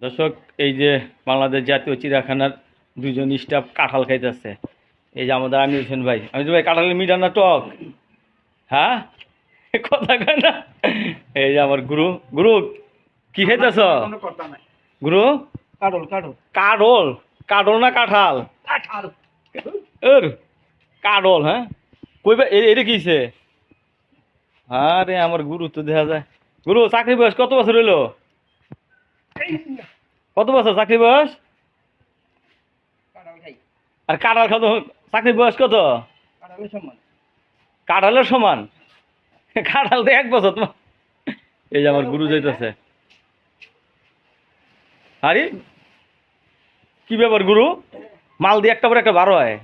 দর্শক এই যে বাংলাদেশ জাতীয় চিড়িয়াখানার দুজন স্টাফ কাঁঠাল খাইতেছে। এই যে আমাদের আমির হোসেন ভাই। আমি ভাই কাঁঠালের মিডার না টক? হ্যাঁ? কথা কয় না? এই যে আমার গুরু। গুরু কি খাইতেছ? গুরু? কাটল কাটল কাডল কাডল না কাঁঠাল? কাঁঠাল। এর কাডল হ্যাঁ? কইবা এ- এটা কিছে আরে আমার গুরু তো দেখা যায়। গুরু চাকরি বয়স কত বছর হইল? কত বছর চাকরি বয়স? আর কাঁঠাল কত চাকরি বয়স কত? কাঁঠালের সমান। কাঁঠাল তো এক বছর তোমার। এই যে আমার গুরু যাইতেছে। আরে কি ব্যাপার গুরু? মাল দিয়ে একটা পর একটা বারো হয়।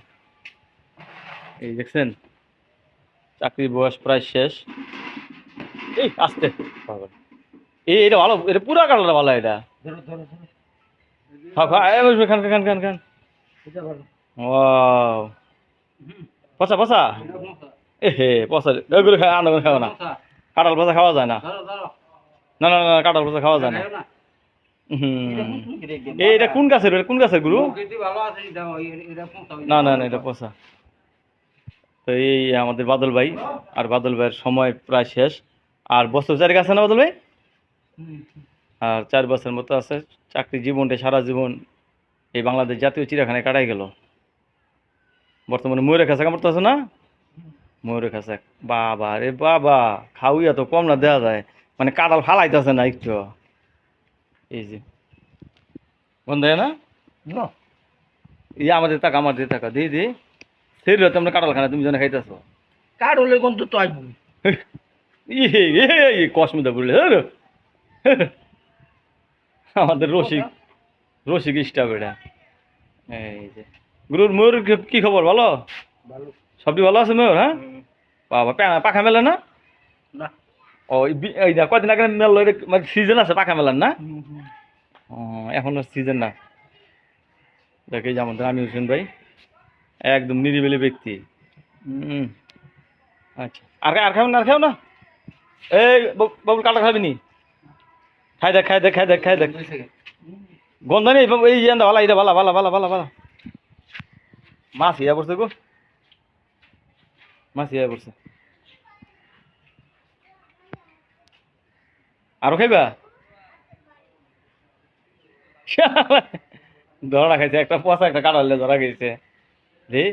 এই দেখছেন চাকরি বয়স প্রায় শেষ। এই আসতে। এই এটা ভালো এটা পুরা কাঁঠালটা ভালো এটা। এই বসবে, খান খান খান খান। ওয়াও। পচা পচা? এ হে পচা ওইগুলো খাওয়া আনন্দ খাওয়া না। কাঁঠাল পচা খাওয়া যায় না। না না না কাঁঠাল পচা খাওয়া যায় না। এটা কোন গাছের কোন গাছের গুরু? না না না এটা পচা। তো এই আমাদের বাদল ভাই আর বাদল ভাইয়ের সময় প্রায় শেষ। আর বছর চারেক আছে না বাদল ভাই? আর চার বছর মতো আছে চাকরি জীবনটা সারা জীবন এই বাংলাদেশ জাতীয় চিড়িয়াখানায় কাটাই গেল। বর্তমানে ময়ূরের কাছে কামড়তে আছে না? ময়ূরের কাছে। বাবা রে বাবা খাওয়াইয়া তো কম না দেওয়া যায়। মানে কাঁঠাল ফালাইতেছে না একটু। এই যে। বন্ধ হয় না? এই আমাদের টাকা আমাদের টাকা। দিয়ে দি। সেই রাতে আমরা কাঁঠাল খানা তুমি জনে খাইতেছো। কাটলের গন্ধ তো ইয়ে কসমিতা বললে আমাদের রসিক রসিক স্টাফ এটা এই যে। গুরুর ময়ূর কি- খবর? ভালো? সবটি ভালো আছে ময়ূর হ্যাঁ? বাবা পাখা মেলে না? না। ও এই না কয়দিন আগে মেল মানে সিজন আছে পাখা মেলার না। এখন সিজন না। দেখে যে আমাদের আমি হোসেন ভাই একদম নিরিবিলি ব্যক্তি। আচ্ছা। আর আর খাবেন না আর খাও না? এই বাবু- বাবুল কাটা খাবি নি খাই দেখ খাই দেখ খাই দেখ খাই দেখ। গন্ধ নেই, এই যে ভালো এটা ভালো ভালো ভালো মাছ ইয়া পড়ছে গো। মাছ ইয়া পড়ছে। আরও খাইবা? ধরা খাইছে, একটা পচা, একটা কাটালে ধরা খাইছে। রে।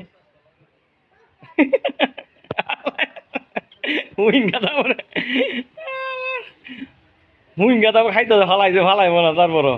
হুইং গাদা পরে হুইং গাদা খাইতে ফালাইছে ফালাই মনে তারপরও।